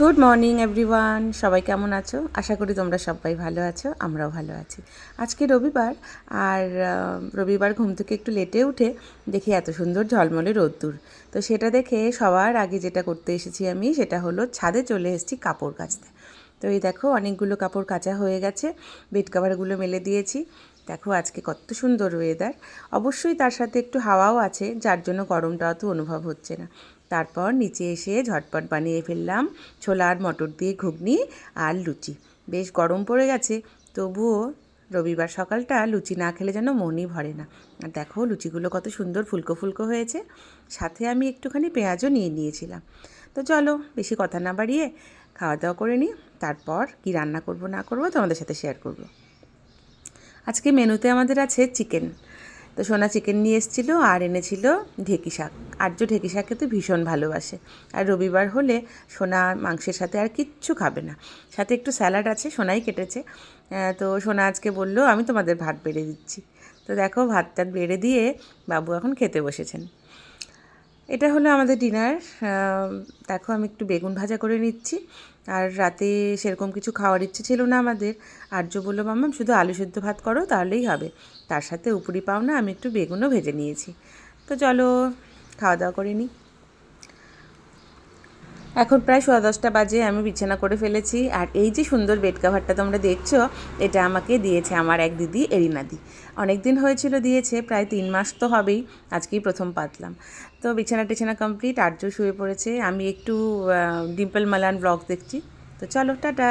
Good morning everyone সবাই কেমন আছো? আশা করি তোমরা সবাই ভালো আছো, আমরাও ভালো আছি। আজকে রবিবার, আর রবিবার ঘুম থেকে একটু লেটে উঠে দেখি এত সুন্দর ঝলমলে রোদ্দুর। তো সেটা দেখে সবার আগে যেটা করতে এসেছি আমি, সেটা হলো ছাদে চলে এসেছি কাপড় কাচতে। তো এই দেখো, অনেকগুলো কাপড় কাচা হয়ে গেছে বেড কাভারগুলো মেলে দিয়েছি। দেখো আজকে কত সুন্দর ওয়েদার অবশ্যই তার সাথে একটু হাওয়াও আছে, যার জন্য গরমটা অত অনুভব হচ্ছে না। তারপর নিচে এসে ঝটপট বানিয়ে ফেললাম ছোলা আর মটর দিয়ে ঘুগনি আর লুচি। বেশ গরম পড়ে গেছে, তবুও রবিবার সকালটা লুচি না খেলে যেন মনই ভরে না। আর দেখো লুচিগুলো কত সুন্দর ফুলকো ফুলকো হয়েছে। সাথে আমি একটুখানি পেঁয়াজও নিয়ে নিয়েছিলাম। তো চলো বেশি কথা না বাড়িয়ে খাওয়া দাওয়া করে নিই, তারপর কি রান্না করব না করব তোমাদের সাথে শেয়ার করব। আজকে মেনুতে আমাদের আছে চিকেন। তো সোনা চিকেন নিয়ে এসেছিল আর এনেছিল ঢেকি শাক। আর্য ঢেকি শাক খেতে ভীষণ ভালোবাসে। আর রবিবার হলে সোনা মাংসের সাথে আর কিচ্ছু খাবে না। সাথে একটু স্যালাড আছে, সোনাই কেটেছে। তো সোনা আজকে বলল, আমি তোমাদের ভাত বেড়ে দিচ্ছি। তো দেখো ভাত টাত বেড়ে দিয়ে বাবু এখন খেতে বসেছেন। এটা হলো আমাদের ডিনার। দেখো আমি একটু বেগুন ভাজা করে নিচ্ছি। আর রাতে সেরকম কিছু খাওয়ার ইচ্ছে ছিল না আমাদের। আর্য বলল মাম্মাম শুধু আলু সেদ্ধ ভাত করো, তাহলেই হবে। তার সাথে উপরি পাওনা আমি একটু বেগুনও ভেজে নিয়েছি। তো চলো, খাওয়া দাওয়া করে নিই এখন প্রায় সোয়া দশটা বাজে, আমি বিছানা করে ফেলেছি। আর এই যে সুন্দর বেড কাভারটা তোমরা দেখছ, এটা আমাকে দিয়েছে আমার এক দিদি এরিনাদি অনেক দিন হয়েছিল দিয়েছে, প্রায় তিন মাস তো হবেই, আজকেই প্রথম পাতলাম। তো বিছানা টিছানা কমপ্লিট আর্য শুয়ে পড়েছে। আমি একটু ডিম্পল মালান ব্লগ দেখছি। তো চলো, টাটা!